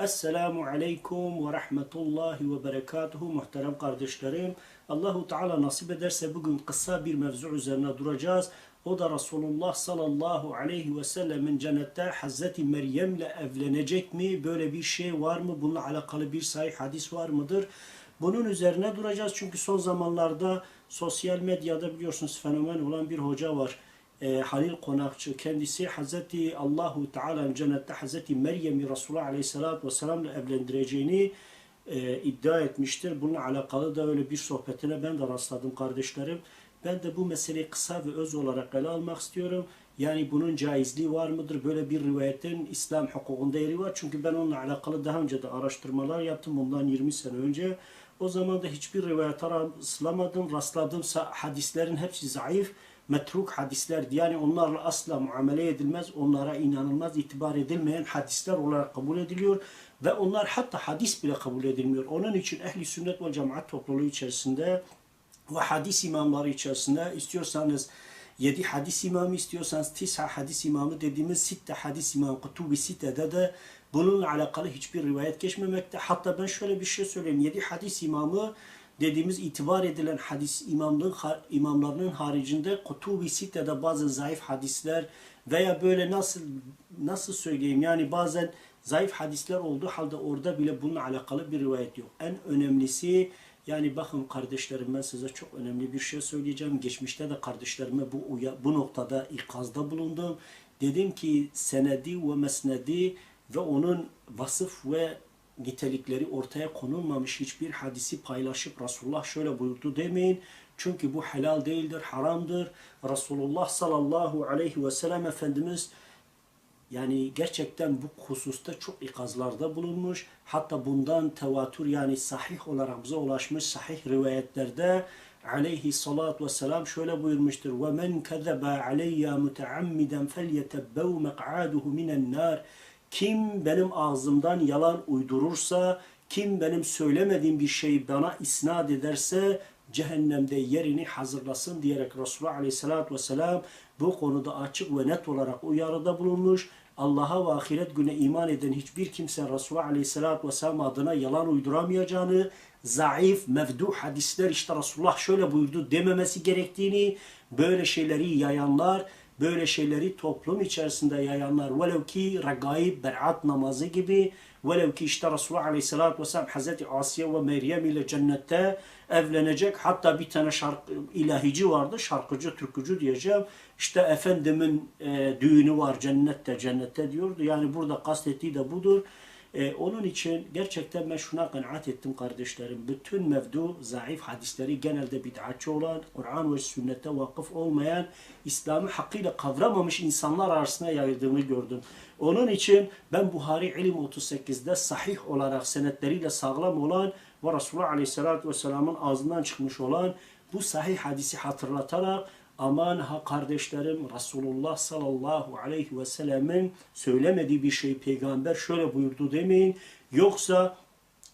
Esselamu Aleyküm ve Rahmetullahi ve Berekatuhu muhterem kardeşlerim. Allahu Teala nasip ederse bugün kısa bir mevzu üzerine duracağız. O da Resulullah sallallahu aleyhi ve sellemin cennette Hazreti Meryem ile evlenecek mi? Böyle bir şey var mı? Bununla alakalı bir sahih hadis var mıdır? Bunun üzerine duracağız çünkü son zamanlarda sosyal medyada biliyorsunuz fenomen olan bir hoca var e, Halil Konakçı kendisi Hazreti Allahu Teala'nın cennette Hazreti Meryem'i Resulullah Aleyhisselatü Vesselam'la evlendireceğini e, iddia etmiştir. Bununla alakalı da öyle bir sohbetine ben de rastladım kardeşlerim. Ben de bu meseleyi kısa ve öz olarak ele almak istiyorum. Yani bunun caizliği var mıdır? Böyle bir rivayetin İslam hukukunda yeri var. Çünkü ben onunla alakalı daha önce de araştırmalar yaptım bundan 20 sene önce. O zaman da hiçbir rivayete rastlamadım. Rastladığım hadislerin hepsi zayıf metruk hadisler yani onlarla asla muamele edilmez, onlara inanılmaz, itibar edilmeyen hadisler olarak kabul ediliyor ve onlar hatta hadis bile kabul edilmiyor. Onun için ehli sünnet ve cemaat topluluğu içerisinde ve hadis imamları içerisinde istiyorsanız 7 hadis imamı istiyorsanız tisa hadis imamı dediğimiz sitte hadis imamı kutubi sitede de bununla alakalı hiçbir rivayet geçmemekte. Hatta ben şöyle bir şey söyleyeyim. 7 hadis imamı dediğimiz itibar edilen hadis imamlığın imamlarının haricinde kutubi sitede bazı zayıf hadisler veya böyle nasıl nasıl söyleyeyim yani bazen zayıf hadisler olduğu halde orada bile bununla alakalı bir rivayet yok. En önemlisi yani bakın kardeşlerim ben size çok önemli bir şey söyleyeceğim. Geçmişte de kardeşlerime bu bu noktada ikazda bulundum. Dedim ki senedi ve mesnedi ve onun vasıf ve nitelikleri ortaya konulmamış hiçbir hadisi paylaşıp Resulullah şöyle buyurdu demeyin. Çünkü bu helal değildir, haramdır. Resulullah sallallahu aleyhi ve sellem Efendimiz yani gerçekten bu hususta çok ikazlarda bulunmuş. Hatta bundan tevatür yani sahih olarak bize ulaşmış sahih rivayetlerde aleyhi salatu vesselam şöyle buyurmuştur. وَمَنْ كَذَبَ عَلَيَّ مُتَعَمِّدًا فَلْيَتَبَّوْ مَقْعَادُهُ مِنَ النَّارِ kim benim ağzımdan yalan uydurursa, kim benim söylemediğim bir şeyi bana isnat ederse cehennemde yerini hazırlasın diyerek Resulullah Aleyhisselatü Vesselam bu konuda açık ve net olarak uyarıda bulunmuş. Allah'a ve ahiret güne iman eden hiçbir kimse Resulullah Aleyhisselatü Vesselam adına yalan uyduramayacağını, zayıf, mevdu hadisler işte Resulullah şöyle buyurdu dememesi gerektiğini, böyle şeyleri yayanlar, böyle şeyleri toplum içerisinde yayanlar velev ki regaib, berat namazı gibi velev ki işte Resulullah Aleyhisselatü Vesselam Hazreti Asiye ve Meryem ile cennette evlenecek. Hatta bir tane şarkı, ilahici vardı, şarkıcı, türkücü diyeceğim. İşte Efendimin e, düğünü var cennette, cennette diyordu. Yani burada kastettiği de budur. Ee, onun için gerçekten ben şuna kanaat ettim kardeşlerim. Bütün mevdu zayıf hadisleri genelde bid'atçı olan, Kur'an ve sünnete vakıf olmayan, İslam'ı hakkıyla kavramamış insanlar arasında yayıldığını gördüm. Onun için ben Buhari İlim 38'de sahih olarak senetleriyle sağlam olan ve Resulullah Aleyhisselatü Vesselam'ın ağzından çıkmış olan bu sahih hadisi hatırlatarak aman ha kardeşlerim Resulullah sallallahu aleyhi ve sellemin söylemediği bir şey peygamber şöyle buyurdu demeyin. Yoksa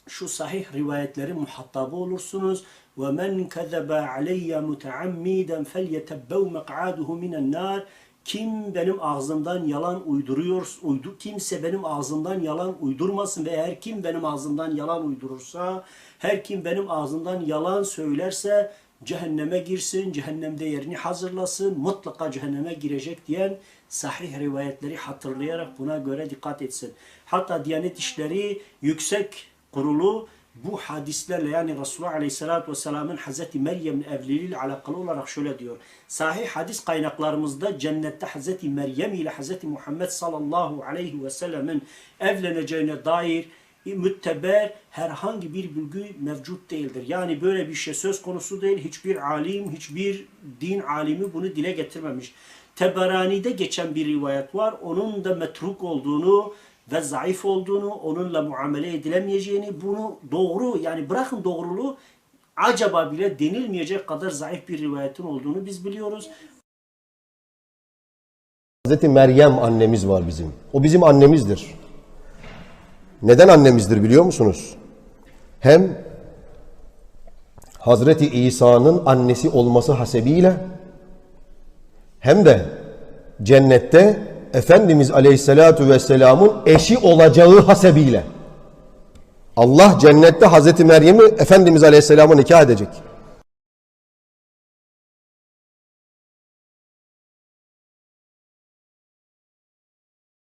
şu sahih rivayetlerin muhatabı olursunuz. Men kezebe aleyye muteammiden felyetebbev mek'aduhu minen nar. Kim benim ağzımdan yalan uyduruyor, uydu, kimse benim ağzımdan yalan uydurmasın ve her kim benim ağzımdan yalan uydurursa, her kim benim ağzımdan yalan söylerse cehenneme girsin, cehennemde yerini hazırlasın, mutlaka cehenneme girecek diyen sahih rivayetleri hatırlayarak buna göre dikkat etsin. Hatta Diyanet İşleri Yüksek Kurulu bu hadislerle yani Resulullah Aleyhisselatü Vesselam'ın Hazreti Meryem'in evliliğiyle alakalı olarak şöyle diyor. Sahih hadis kaynaklarımızda cennette Hazreti Meryem ile Hazreti Muhammed sallallahu aleyhi ve sellemin evleneceğine dair mütteber herhangi bir bilgi mevcut değildir. Yani böyle bir şey söz konusu değil. Hiçbir alim, hiçbir din alimi bunu dile getirmemiş. Teberani'de geçen bir rivayet var. Onun da metruk olduğunu ve zayıf olduğunu, onunla muamele edilemeyeceğini, bunu doğru yani bırakın doğruluğu acaba bile denilmeyecek kadar zayıf bir rivayetin olduğunu biz biliyoruz. Hazreti Meryem annemiz var bizim. O bizim annemizdir. Neden annemizdir biliyor musunuz? Hem Hazreti İsa'nın annesi olması hasebiyle hem de cennette Efendimiz Aleyhisselatu Vesselam'ın eşi olacağı hasebiyle. Allah cennette Hazreti Meryem'i Efendimiz Aleyhisselam'a nikah edecek.